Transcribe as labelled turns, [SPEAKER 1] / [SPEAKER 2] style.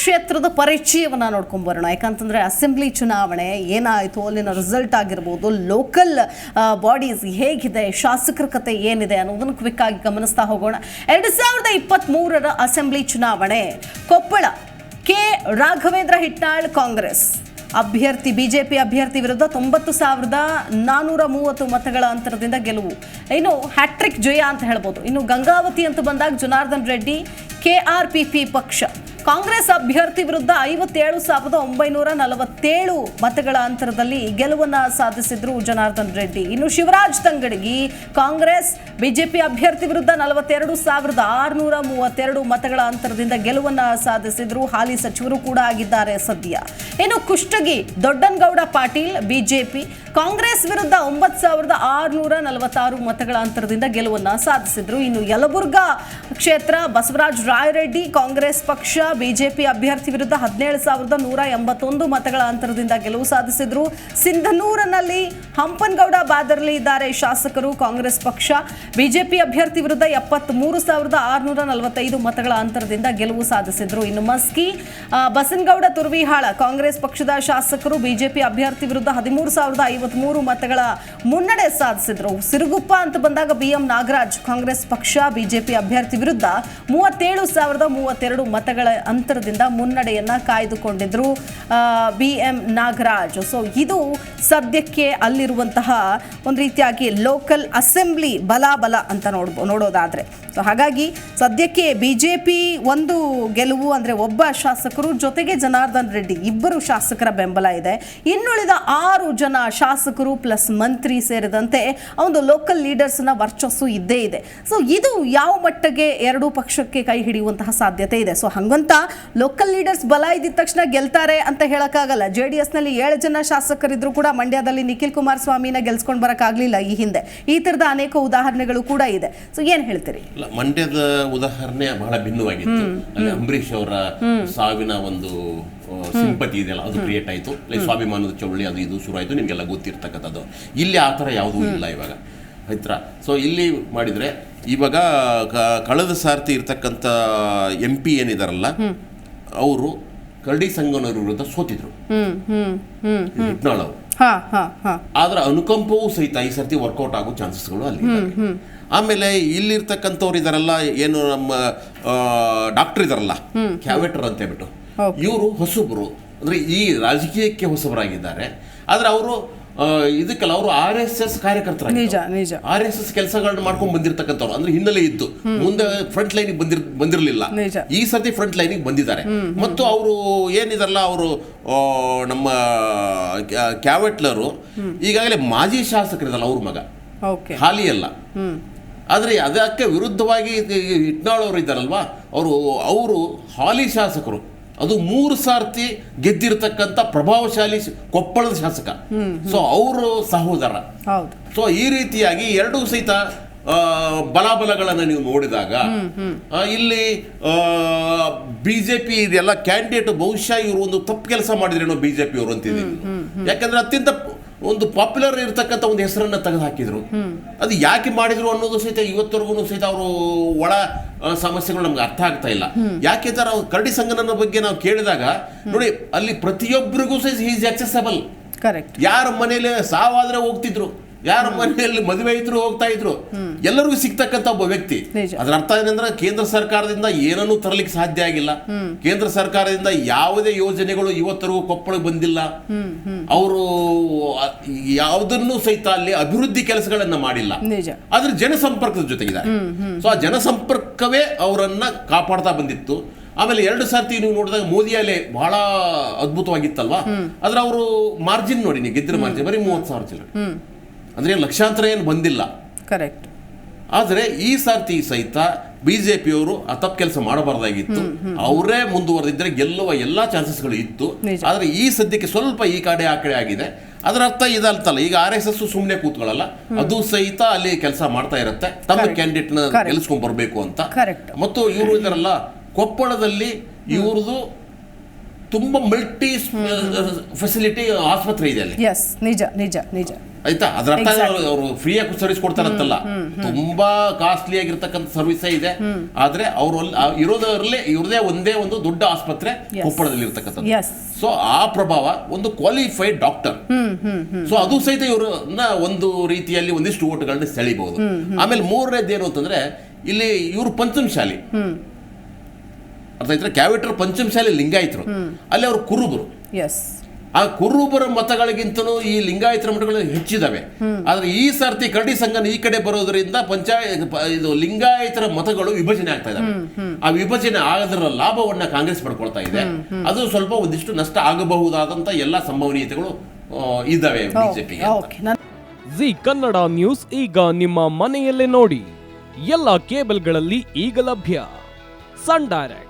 [SPEAKER 1] ಕ್ಷೇತ್ರದ ಪರಿಚಯವನ್ನ ನೋಡ್ಕೊಂಡ್ ಬರೋಣ ಯಾಕಂತಂದ್ರೆ ಅಸೆಂಬ್ಲಿ ಚುನಾವಣೆ ಏನಾಯಿತು, ಅಲ್ಲಿನ ರಿಸಲ್ಟ್ ಆಗಿರ್ಬೋದು ಲೋಕಲ್ ಬಾಡೀಸ್ ಹೇಗಿದೆ, ಶಾಸಕರ ಕತೆ ಏನಿದೆ ಅನ್ನೋದನ್ನು ಕ್ವಿಕ್ ಆಗಿ ಗಮನಿಸ್ತಾ ಹೋಗೋಣ. ಎರಡು ಸಾವಿರದ ಇಪ್ಪತ್ತ್ ಮೂರರ ಅಸೆಂಬ್ಲಿ ಚುನಾವಣೆ, ಕೊಪ್ಪಳ, ಕೆ. ರಾಘವೇಂದ್ರ ಹಿಟ್ನಾಳ್, ಕಾಂಗ್ರೆಸ್. ಅಭ್ಯರ್ಥಿ, ಬಿಜೆಪಿ ಅಭ್ಯರ್ಥಿ ವಿರುದ್ಧ ತೊಂಬತ್ತು ಸಾವಿರದ ನಾನೂರ ಮೂವತ್ತು ಮತಗಳ ಅಂತರದಿಂದ ಗೆಲುವು. ಇನ್ನು ಹ್ಯಾಟ್ರಿಕ್ ಜಯ ಅಂತ ಹೇಳ್ಬೋದು. ಇನ್ನು ಗಂಗಾವತಿ ಅಂತ ಬಂದಾಗ Janardhan Reddy K R P P ಪಕ್ಷ. ಕಾಂಗ್ರೆಸ್ ಅಭ್ಯರ್ಥಿ ವಿರುದ್ಧ ಐವತ್ತೇಳು ಸಾವಿರದ ಒಂಬೈನೂರ ನಲವತ್ತೇಳು ಮತಗಳ ಅಂತರದಲ್ಲಿ ಗೆಲುವನ್ನ ಸಾಧಿಸಿದ್ರು ಜನಾರ್ದನ್ ರೆಡ್ಡಿ. ಇನ್ನು ಶಿವರಾಜ್ ತಂಗಡಗಿ, ಕಾಂಗ್ರೆಸ್ ಬಿಜೆಪಿ ಅಭ್ಯರ್ಥಿ ವಿರುದ್ಧ ನಲವತ್ತೆರಡು ಸಾವಿರದ ಆರುನೂರ ಮೂವತ್ತೆರಡು ಮತಗಳ ಅಂತರದಿಂದ ಗೆಲುವನ್ನ ಸಾಧಿಸಿದ್ರು ಹಾಲಿ ಸಚಿವರು ಕೂಡ ಆಗಿದ್ದಾರೆ ಸದ್ಯ. ಇನ್ನು ಕುಷ್ಟಗಿ, ದೊಡ್ಡನಗೌಡ ಪಾಟೀಲ್, ಬಿಜೆಪಿ, ಕಾಂಗ್ರೆಸ್ ವಿರುದ್ಧ ಒಂಬತ್ತು ಸಾವಿರದ ಆರುನೂರ ನಲವತ್ತಾರು ಮತಗಳ ಅಂತರದಿಂದ ಗೆಲುವನ್ನ ಸಾಧಿಸಿದ್ರು. ಇನ್ನು ಯಲಬುರ್ಗಾ ಕ್ಷೇತ್ರ, ಬಸವರಾಜ್ ರಾಯರೆಡ್ಡಿ, ಕಾಂಗ್ರೆಸ್ ಪಕ್ಷ, ಬಿಜೆಪಿ ಅಭ್ಯರ್ಥಿ ವಿರುದ್ಧ ಹದಿನೇಳು ಸಾವಿರದ ನೂರ ಎಂಬತ್ತೊಂದು ಮತಗಳ ಅಂತರದಿಂದ ಗೆಲುವು ಸಾಧಿಸಿದ್ರು. ಸಿಂಧನೂರಿನಲ್ಲಿ ಹಂಪನಗೌಡ ಬಾದರ್ಲಿ ಇದ್ದಾರೆ ಶಾಸಕರು, ಕಾಂಗ್ರೆಸ್ ಪಕ್ಷ. ಬಿಜೆಪಿ ಅಭ್ಯರ್ಥಿ ವಿರುದ್ಧ ಎಪ್ಪತ್ತ್ ಮೂರು ಸಾವಿರದ ಆರುನೂರ ನಲವತ್ತೈದು ಮತಗಳ ಅಂತರದಿಂದ ಗೆಲುವು ಸಾಧಿಸಿದ್ರು. ಇನ್ನು ಮಸ್ಕಿ ಬಸನಗೌಡ ತುರ್ವಿಹಾಳ, ಕಾಂಗ್ರೆಸ್ ಪಕ್ಷದ ಶಾಸಕರು, ಬಿಜೆಪಿ ಅಭ್ಯರ್ಥಿ ವಿರುದ್ಧ ಹದಿಮೂರು ಸಾವಿರದ ಐವತ್ಮೂರು ಮತಗಳ ಮುನ್ನಡೆ ಸಾಧಿಸಿದ್ರು. ಸಿರುಗುಪ್ಪ ಅಂತ ಬಂದಾಗ ಬಿಎಂ ನಾಗರಾಜ್, ಕಾಂಗ್ರೆಸ್ ಪಕ್ಷ, ಬಿಜೆಪಿ ಅಭ್ಯರ್ಥಿ ವಿರುದ್ಧ ಮೂವತ್ತೇಳು ಸಾವಿರದ ಮೂವತ್ತೆರಡು ಮತಗಳ ಅಂತರದಿಂದ ಮುನ್ನಡೆಯನ್ನ ಕಾಯ್ದುಕೊಂಡಿದ್ರು ಬಿಎಂ ನಾಗರಾಜ್. ಸೊ ಇದು ಸದ್ಯಕ್ಕೆ ಅಲ್ಲಿರುವಂತಹ ಒಂದು ರೀತಿಯಾಗಿ ಲೋಕಲ್ ಅಸೆಂಬ್ಲಿ ಬಲಾಬಲ ಅಂತ ನೋಡ್ಬೋ ನೋಡೋದಾದ್ರೆ. ಸೊ ಹಾಗಾಗಿ ಸದ್ಯಕ್ಕೆ ಬಿಜೆಪಿ ಒಂದು ಗೆಲುವು ಅಂದರೆ ಒಬ್ಬ ಶಾಸಕರು ಜೊತೆಗೆ ಜನಾರ್ದನ್ ರೆಡ್ಡಿ ಇಬ್ಬರು ಶಾಸಕರ ಬೆಂಬಲ ಇದೆ. ಇನ್ನುಳಿದ ಆರು ಜನ ಶಾಸಕರು ಪ್ಲಸ್ ಮಂತ್ರಿ ಸೇರಿದಂತೆ ಒಂದು ಲೋಕಲ್ ಲೀಡರ್ಸ್ನ ವರ್ಚಸ್ಸು ಇದ್ದೇ ಇದೆ. ಸೊ ಇದು ಯಾವ ಮಟ್ಟಿಗೆ ಎರಡೂ ಪಕ್ಷಕ್ಕೆ ಕೈ ಹಿಡಿಯುವಂತಹ ಸಾಧ್ಯತೆ ಇದೆ? ಸೊ ಹಂಗಂತ ಲೋಕಲ್ ಲೀಡರ್ಸ್ ಬಲ ಇದ್ದಿದ್ದ ತಕ್ಷಣ ಗೆಲ್ತಾರೆ ಅಂತ ಹೇಳೋಕ್ಕಾಗಲ್ಲ. ಜೆ ಡಿ ಎಸ್ನಲ್ಲಿ ಏಳು ಜನ ಶಾಸಕರಿದ್ರು ಕೂಡ ಮಂಡ್ಯದಲ್ಲಿ ನಿಖಿಲ್ ಕುಮಾರಸ್ವಾಮಿನ ಗೆಲ್ಸ್ಕೊಂಡು ಬರೋಕ್ಕಾಗಲಿಲ್ಲ ಈ ಹಿಂದೆ. ಈ ಥರದ ಅನೇಕ ಉದಾಹರಣೆಗಳು ಕೂಡ ಇದೆ. ಸೊ ಏನು ಹೇಳ್ತೀರಿ?
[SPEAKER 2] ಮಂಡ್ಯದ ಉದಾಹರಣೆ ಬಹಳ ಭಿನ್ನವಾಗಿತ್ತು. ಅಲ್ಲಿ ಅಂಬರೀಷ್ ಅವರ ಸಾವಿನ ಒಂದು ಸಿಂಪತಿ ಇದೆಯಲ್ಲ ಅದು ಕ್ರಿಯೇಟ್ ಆಯಿತು. ಸ್ವಾಭಿಮಾನದ ಚೌಳಿ ಅದು ಇದು ಶುರು ಆಯಿತು ನಿಮಗೆಲ್ಲ ಗೊತ್ತಿರ್ತಕ್ಕಂಥದ್ದು. ಇಲ್ಲಿ ಆ ಥರ ಯಾವುದೂ ಇಲ್ಲ ಇವಾಗ. ಆಯ್ತಾ? ಸೊ ಇಲ್ಲಿ ಮಾಡಿದರೆ ಇವಾಗ ಕಳೆದ ಸಾರ್ತಿ ಇರ್ತಕ್ಕಂಥ ಎಂ ಪಿ ಏನಿದಾರಲ್ಲ ಅವರು ಕರಡಿ ಸಂಗನವ್ರ ವಿರುದ್ಧ ಸೋತಿದ್ರು. ಹಿಟ್ನಾಳ್ ಅವರು. ಆದ್ರೆ ಅನುಕಂಪವೂ ಸಹಿತ ಈ ಸರ್ತಿ ವರ್ಕೌಟ್ ಆಗೋ ಚಾನ್ಸಸ್ಗಳು ಅಲ್ಲಿ. ಆಮೇಲೆ ಇಲ್ಲಿರ್ತಕ್ಕಂಥವ್ರು ಇದಾರಲ್ಲ ಏನು ನಮ್ಮ ಡಾಕ್ಟರ್ ಇದಾರಲ್ಲ ಕ್ಯಾವೆಟರ್ ಅಂತ ಹೇಳ್ಬಿಟ್ಟು. ಇವರು ಹೊಸಬರು ಅಂದ್ರೆ ಈ ರಾಜಕೀಯಕ್ಕೆ ಹೊಸಬರಾಗಿದ್ದಾರೆ. ಆದ್ರೆ ಅವರು ಇದಕ್ಕೆಲ್ಲ ಅವರು ಆರ್ ಎಸ್ ಎಸ್ ಕಾರ್ಯಕರ್ತರ
[SPEAKER 1] ನಿಜ ನಿಜ.
[SPEAKER 2] ಆರ್ ಎಸ್ ಎಸ್ ಕೆಲಸಗಳನ್ನ ಮಾಡ್ಕೊಂಡು ಬಂದಿರತಕ್ಕಂಥವ್ರು. ಅಂದ್ರೆ ಹಿನ್ನೆಲೆ ಇತ್ತು ಮುಂದೆ ಫ್ರಂಟ್ ಲೈನ್ ಬಂದಿರ್ ಬಂದಿರಲಿಲ್ಲ. ಈ ಸರ್ತಿ ಫ್ರಂಟ್ ಲೈನಿಗೆ ಬಂದಿದ್ದಾರೆ. ಮತ್ತು ಅವರು ಏನಿದಾರಲ್ಲ ಅವರು ನಮ್ಮ ಕ್ಯಾ- ಕ್ಯಾವೆಟ್ಲರು ಈಗಾಗಲೇ ಮಾಜಿ ಶಾಸಕರಿದಲ್ಲ ಅವ್ರ ಮಗ. ಹಾಲಿ ಅಲ್ಲ. ಆದರೆ ಅದಕ್ಕೆ ವಿರುದ್ಧವಾಗಿ ಇಟ್ನಾಳ್ ಅವರು ಇದ್ದಾರಲ್ವಾ? ಅವರು ಅವರು ಹಾಲಿ ಶಾಸಕರು. ಅದು ಮೂರು ಸಾರ್ತಿ ಗೆದ್ದಿರ್ತಕ್ಕಂಥ ಪ್ರಭಾವಶಾಲಿ ಕೊಪ್ಪಳದ ಶಾಸಕ. ಸೊ ಅವರು ಸಹೋದರ.
[SPEAKER 1] ಹೌದು.
[SPEAKER 2] ಸೊ ಈ ರೀತಿಯಾಗಿ ಎರಡೂ ಸಹಿತ ಬಲಾಬಲಗಳನ್ನು ನೀವು ನೋಡಿದಾಗ ಇಲ್ಲಿ ಬಿಜೆಪಿ ಇದೆಲ್ಲ ಕ್ಯಾಂಡಿಡೇಟ್ ಬಹುಶಃ ಇವರು ಒಂದು ತಪ್ಪು ಕೆಲಸ ಮಾಡಿದ್ರೇನೋ ಬಿಜೆಪಿ ಅವರು ಅಂತಿದ್ದೀನಿ ಯಾಕಂದ್ರೆ ಅತ್ಯಂತ ಒಂದು ಪಾಪ್ಯುಲರ್ ಇರತಕ್ಕಂಥ ಒಂದು ಹೆಸರನ್ನ ತೆಗೆದು ಹಾಕಿದ್ರು ಅದು ಯಾಕೆ ಮಾಡಿದ್ರು ಅನ್ನೋದು ಸಹಿತ ಇವತ್ತರೆಗೂ ಸಹಿತ ಅವರು ಒಳ ಸಮಸ್ಯೆಗಳು ನಮ್ಗೆ ಅರ್ಥ ಆಗ್ತಾ ಇಲ್ಲ. ಯಾಕೆಂದ್ರೆ ಅವ್ರು ಕರಡಿ ಸಂಘನ ಬಗ್ಗೆ ನಾವು ಕೇಳಿದಾಗ ನೋಡಿ ಅಲ್ಲಿ ಪ್ರತಿಯೊಬ್ಬರಿಗೂ ಸಹ ಈಸ್ ಆಕ್ಸೆಸಬಲ್
[SPEAKER 1] ಕರೆಕ್ಟ್
[SPEAKER 2] ಯಾರ ಮನೇಲಿ ಸಾವಾದ್ರೆ ಹೋಗ್ತಿದ್ರು. ಯಾರ ಮನೆಯಲ್ಲಿ ಮದುವೆ ಇದ್ರು ಹೋಗ್ತಾ ಇದ್ರು ಎಲ್ಲರಿಗೂ ಸಿಗ್ತಕ್ಕಂತ ಒಬ್ಬ ವ್ಯಕ್ತಿ. ಅದರ ಅರ್ಥ ಏನಂದ್ರೆ ಕೇಂದ್ರ ಸರ್ಕಾರದಿಂದ ಏನನ್ನೂ ತರಲಿಕ್ಕೆ ಸಾಧ್ಯ ಆಗಿಲ್ಲ. ಕೇಂದ್ರ ಸರ್ಕಾರದಿಂದ ಯಾವುದೇ ಯೋಜನೆಗಳು ಇವತ್ತರೆಗೂ ಕೊಪ್ಪಳ ಬಂದಿಲ್ಲ. ಅವರು ಯಾವುದನ್ನು ಸಹಿತ ಅಲ್ಲಿ ಅಭಿವೃದ್ಧಿ ಕೆಲಸಗಳನ್ನ ಮಾಡಿಲ್ಲ. ಆದ್ರೆ ಜನಸಂಪರ್ಕದ ಜೊತೆಗಿದ್ದಾರೆ. ಸೊ ಆ ಜನಸಂಪರ್ಕವೇ ಅವರನ್ನ ಕಾಪಾಡ್ತಾ ಬಂದಿತ್ತು. ಆಮೇಲೆ ಎರಡು ಸರ್ತಿ ನೀವು ನೋಡಿದಾಗ ಮೋದಿ ಅಲೆ ಬಹಳ ಅದ್ಭುತವಾಗಿತ್ತಲ್ವಾ? ಆದ್ರೆ ಅವರು ಮಾರ್ಜಿನ್ ನೋಡಿ ನೀವು ಗೆದ್ದಿರೋ ಮಾರ್ಜಿನ್ ಬರೀ ಮೂವತ್ತು ಸಾವಿರ ಚಿಲ್ಲರೆ. ಅಂದ್ರೆ ಏನ್ ಲಕ್ಷಾಂತರ ಏನು ಬಂದಿಲ್ಲ.
[SPEAKER 1] ಕರೆಕ್ಟ್
[SPEAKER 2] ಆದರೆ ಈ ಸಾರ್ತಿ ಸಹಿತ ಬಿಜೆಪಿಯವರು ಆ ತಪ್ಪು ಕೆಲಸ ಮಾಡಬಾರ್ದಾಗಿತ್ತು. ಅವರೇ ಮುಂದುವರೆದಿದ್ದರೆ ಗೆಲ್ಲುವ ಎಲ್ಲಾ ಚಾನ್ಸಸ್ಗಳು ಇತ್ತು. ಆದರೆ ಈ ಸದ್ಯಕ್ಕೆ ಸ್ವಲ್ಪ ಈ ಕಡೆ ಆ ಕಡೆ ಆಗಿದೆ. ಅದರ ಅರ್ಥ ಇದಲ್ತಲ್ಲ ಈಗ ಆರ್ ಎಸ್ ಎಸ್ ಸುಮ್ಮನೆ ಕೂತ್ಕೊಳ್ಳಲ್ಲ. ಅದು ಸಹಿತ ಅಲ್ಲಿ ಕೆಲಸ ಮಾಡ್ತಾ ಇರುತ್ತೆ. ತಮ್ಮ
[SPEAKER 1] ಕ್ಯಾಂಡಿಡೇಟ್ನ.
[SPEAKER 2] ಗೆಲ್ಲಿಸ್ಕೊಂಡ್ ಬರ್ಬೇಕು ಅಂತ. ಮತ್ತು ಇವರು ಇದರಲ್ಲ ಕೊಪ್ಪಳದಲ್ಲಿ ಇವ್ರದ್ದು ತುಂಬಾ ಮಲ್ಟಿ ಫೆಸಿಲಿಟಿ ಆಸ್ಪತ್ರೆ ಇದೆ ಅಲ್ಲಿ.
[SPEAKER 1] ಎಸ್ ನಿಜ ನಿಜ ನಿಜ.
[SPEAKER 2] ಆಯ್ತಾ? ಅದ್ರ ಅರ್ಥ. ಅವರು ಫ್ರೀಯಾಗಿ ಸರ್ವಿಸ್ ಕೊಡ್ತಾರಂತಲ್ಲ. ತುಂಬಾ ಕಾಸ್ಟ್ಲಿ ಆಗಿರ್ತಕ್ಕಂಥ ಸರ್ವಿಸ್ ಇದೆ. ಆದ್ರೆ ಅವರು ಇರೋದರಲ್ಲಿ ಇವ್ರದೇ ಒಂದೇ ಒಂದು ದೊಡ್ಡ ಆಸ್ಪತ್ರೆ. ಕೊಪ್ಪಳದಲ್ಲಿ ಇರ್ತಕ್ಕಂಥದ್ದು ಸೊ ಆ ಪ್ರಭಾವ ಒಂದು ಕ್ವಾಲಿಫೈಡ್ ಡಾಕ್ಟರ್ ಸೊ ಅದು ಸಹಿತ ಇವ್ರನ್ನ ಒಂದು ರೀತಿಯಲ್ಲಿ ಒಂದಿಷ್ಟು ಓಟ್ಗಳನ್ನ ಸೆಳಿಬಹುದು. ಆಮೇಲೆ ಮೂರನೇದು ಏನು ಅಂತಂದ್ರೆ ಇಲ್ಲಿ ಇವರು ಪಂಚಮಶಾಲಿ. ಅರ್ಥ ಆಯ್ತಾ ಕ್ಯಾವಿಟರ್ ಪಂಚಮಶಾಲಿ ಲಿಂಗಾಯತರು. ಅಲ್ಲಿ ಅವರು ಕುರುಬರು.
[SPEAKER 1] ಎಸ್
[SPEAKER 2] ಆ ಕುರುಬರ ಮತಗಳಿಗಿಂತನೂ ಈ ಲಿಂಗಾಯತರ ಮಠಗಳು ಹೆಚ್ಚಿದಾವೆ. ಆದ್ರೆ ಈ ಸರ್ತಿ ಕರಡಿ ಸಂಘನ ಈ ಕಡೆ ಬರೋದ್ರಿಂದ ಪಂಚಾಯತ್ ಇದು ಲಿಂಗಾಯತರ ಮತಗಳು ವಿಭಜನೆ ಆಗ್ತಾ ಇದಾವೆ. ಆ ವಿಭಜನೆ ಆಗದ್ರ ಲಾಭವನ್ನ ಕಾಂಗ್ರೆಸ್ ಪಡ್ಕೊಳ್ತಾ ಇದೆ. ಅದು ಸ್ವಲ್ಪ ಒಂದಿಷ್ಟು ನಷ್ಟ ಆಗಬಹುದಾದಂತ ಎಲ್ಲ ಸಂಭವನೀಯತೆಗಳು ಇದ್ದಾವೆ ಬಿಜೆಪಿಗೆ
[SPEAKER 3] ಜಿ ಕನ್ನಡ ನ್ಯೂಸ್ ಈಗ ನಿಮ್ಮ ಮನೆಯಲ್ಲೇ ನೋಡಿ. ಎಲ್ಲ ಕೇಬಲ್ಗಳಲ್ಲಿ ಈಗ ಲಭ್ಯ. Sun Direct.